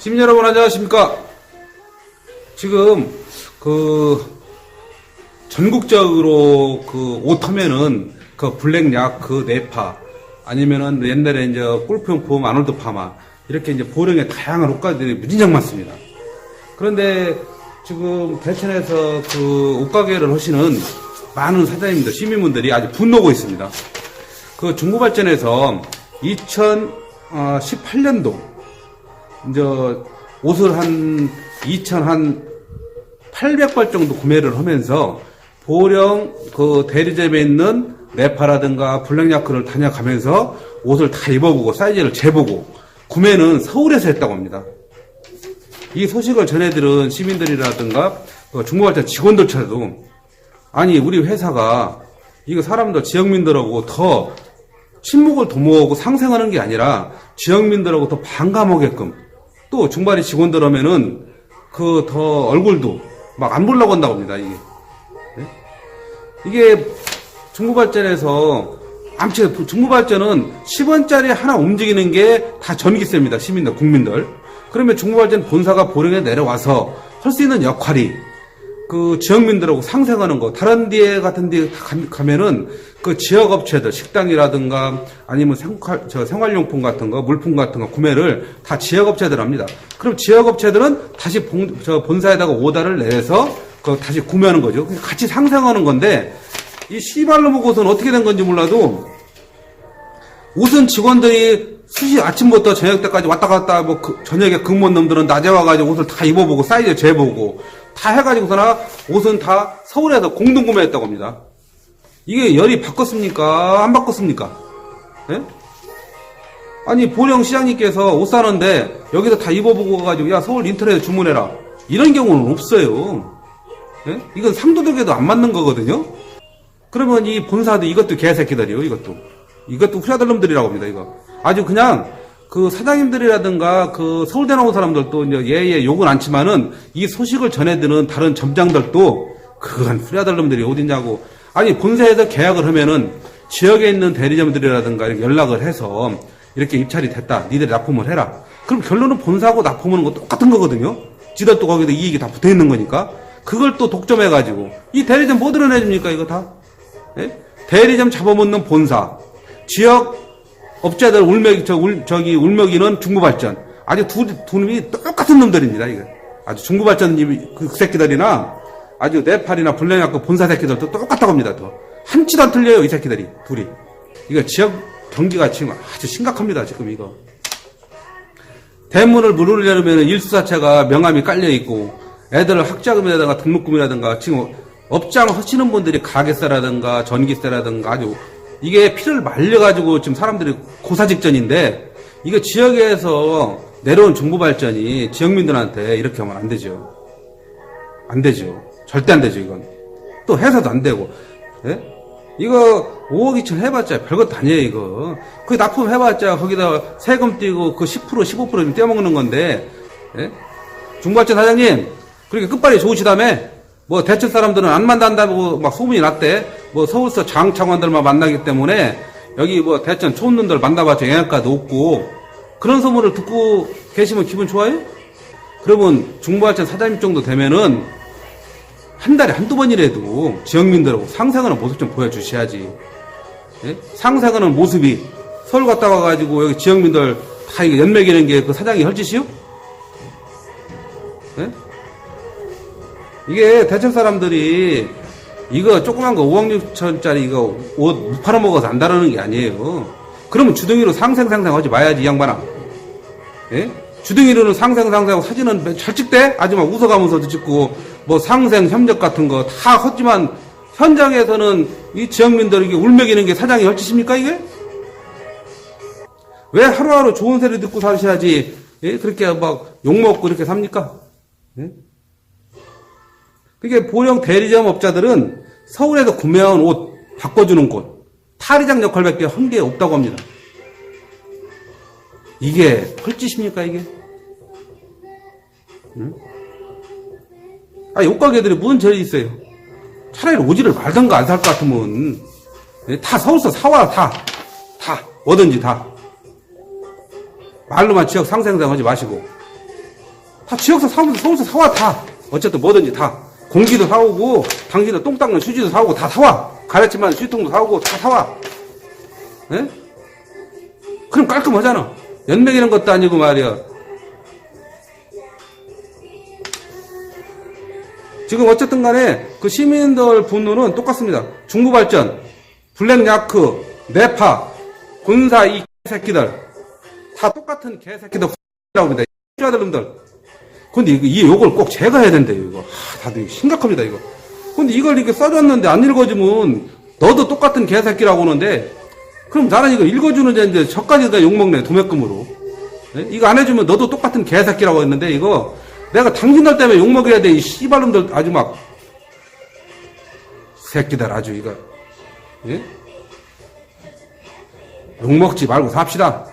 시민 여러분 안녕하십니까? 지금 그 전국적으로 그옷 하면은 그 블랙약 그 네파 아니면은 옛날에 이제 골프용품 아놀드 파마 이렇게 이제 보령의 다양한 옷가게들이 무진장 많습니다. 그런데 지금 대천에서 그 옷가게를 하시는 많은 사장님들, 시민분들이 아주 분노고 있습니다. 그 중부발전에서 2018년도 이제 옷을 한 2천 한 800벌 정도 구매를 하면서 보령 그 대리점에 있는 네파라든가 블랙야크를 다녀가면서 옷을 다 입어보고 사이즈를 재보고 구매는 서울에서 했다고 합니다. 이 소식을 전해들은 시민들이라든가 그 중부발전 직원들조차도 아니 우리 회사가 이거 사람들 지역민들하고 더 친목을 도모하고 상생하는 게 아니라 지역민들하고 더 반감하게끔 또 중발이 직원들 하면은 그 더 얼굴도 막 안 보려고 한다고 합니다 이게 네? 이게 중부발전에서 암치 중부발전은 10원짜리 하나 움직이는 게 다 전기세입니다 시민들 국민들 그러면 중부발전 본사가 보령에 내려와서 할 수 있는 역할이 그 지역민들하고 상생하는 거 다른 데 같은 데 가- 가면은 그 지역 업체들 식당이라든가 아니면 생활, 저 생활용품 같은 거 물품 같은 거 구매를 다 지역 업체들 합니다. 그럼 지역 업체들은 다시 본, 저 본사에다가 오다를 내서 그 다시 구매하는 거죠. 같이 상생하는 건데 이 씨발로 옷은 어떻게 된 건지 몰라도 옷은 직원들이 수시 아침부터 저녁 때까지 왔다 갔다 뭐 그- 저녁에 근무한 놈들은 낮에 와가지고 옷을 다 입어보고 사이즈 재보고 다 해가지고서나 옷은 다 서울에서 공동 구매했다고 합니다. 이게 열이 바꿨습니까? 안 바꿨습니까? 예? 아니 보령 시장님께서 옷 사는데 여기서 다 입어보고 가지고 야 서울 인터넷에 주문해라 이런 경우는 없어요. 예? 이건 상도덕에도 안 맞는 거거든요. 그러면 이 본사도 이것도 개새끼들이요, 이것도. 이것도 후야들 놈들이라고 합니다, 이거. 아주 그냥 그 사장님들이라든가 그 서울대 나온 사람들도 이제 예예 욕은 않지만은 이 소식을 전해드는 다른 점장들도 그건 후야들 놈들이 어딨냐고. 아니, 본사에서 계약을 하면은 지역에 있는 대리점들이라든가 연락을 해서 이렇게 입찰이 됐다. 니들이 납품을 해라. 그럼 결론은 본사하고 납품하는 거 똑같은 거거든요. 지들도 거기다 이익이 다 붙어 있는 거니까. 그걸 또 독점해 가지고 이 대리점 뭐 드러내 줍니까 이거 다? 예? 대리점 잡아먹는 본사, 지역 업자들 울먹이 저 울, 저기 울먹이는 중부발전. 아주 두, 두 놈이 똑같은 놈들입니다 이거. 아주 중부발전 이- 그 새끼들이나 아주 네팔이나 블랙야크 본사 새끼들도 똑같다고 합니다 또. 한치도 안 틀려요 이 새끼들이 둘이. 이거 지역 경기가 지금 아주 심각합니다 지금 이거. 대문을 물으려면 일수사체가 명함이 깔려 있고 애들을 학자금이라든가 등록금이라든가 지금 업장 하시는 분들이 가게세라든가 전기세라든가 아주 이게 피를 말려가지고 지금 사람들이 고사 직전인데 이거 지역에서 내려온 중부발전이 지역민들한테 이렇게 하면 안 되죠. 안 되죠. 절대 안 되죠, 이건. 또 해서도 안 되고. 예? 이거 5억 2천 해봤자 별것도 아니에요, 이거. 그 납품 해봤자 거기다 세금 띄고 그 10% 15%좀 떼먹는 건데, 예? 중발전 사장님, 그렇게 끝발이 좋으시다며? 뭐 대천 사람들은 안 만난다고 막 소문이 났대. 뭐 서울서 장창원들만 만나기 때문에 여기 뭐 대천 촌놈들 만나봤자 영양가도 없고 그런 소문을 듣고 계시면 기분 좋아요? 그러면 중부발전 사장님 정도 되면은 한 달에 한두 번이라도 지역민들하고 상생하는 모습 좀 보여주셔야지. 예? 상생하는 모습이 서울 갔다 와가지고 여기 지역민들 다 이거 연맥이는 게 그 사장이 헐짓이요? 예? 이게 대천 사람들이 이거 조그만 거 5억 6천짜리 이거 옷 팔아먹어서 안다라는 게 아니에요. 그러면 주둥이로 상생상생 하지 마야지, 이 양반아. 예? 주둥이로는 상생상생하고 사진은 잘 찍대? 아줌마 웃어가면서도 찍고, 뭐 상생, 협력 같은 거다 컸지만, 현장에서는 이 지역민들에게 울먹이는 게 사장이 헐짓입니까, 이게? 왜 하루하루 좋은 소리 듣고 사셔야지, 예? 그렇게 막 욕먹고 이렇게 삽니까? 예? 그게 보령 대리점 업자들은 서울에서 구매한 옷 바꿔주는 곳, 탈의장 역할밖에 한 게 없다고 합니다. 이게 헐짓입니까, 이게? 응? 아, 옷가게들이 무슨 죄이 있어요? 차라리 오지를 말던가 안 살 것 같으면, 예, 다 서울서 사와, 다. 다. 뭐든지 다. 말로만 지역 상생상 하지 마시고. 다 지역서 사오면서 서울서 사와 다 어쨌든 뭐든지 다 공기도 사오고 당신도 똥 닦는 휴지도 사오고 다 사와. 가랬지만 휴통도 사오고 다 사와. 예? 그럼 깔끔하잖아. 연맹이라는 것도 아니고 말이야. 지금 어쨌든 간에 그 시민들 분노는 똑같습니다. 중부발전 블랙야크 네파 군사 이 새끼들. 다 똑같은 개새끼들. 라고 합니다. X자들 놈들 근데 이 욕을 꼭 제가 해야 된대요, 이거. 하, 다들 심각합니다, 이거. 근데 이걸 이렇게 써줬는데 안 읽어주면 너도 똑같은 개새끼라고 하는데 그럼 나는 이거 읽어주는데 이제 저까지 다 욕먹네, 도매금으로. 예? 이거 안 해주면 너도 똑같은 개새끼라고 했는데 이거 내가 당신들 때문에 욕먹여야 돼, 이 씨발놈들 아주 막 새끼들 아주 이거. 예? 욕먹지 말고 삽시다.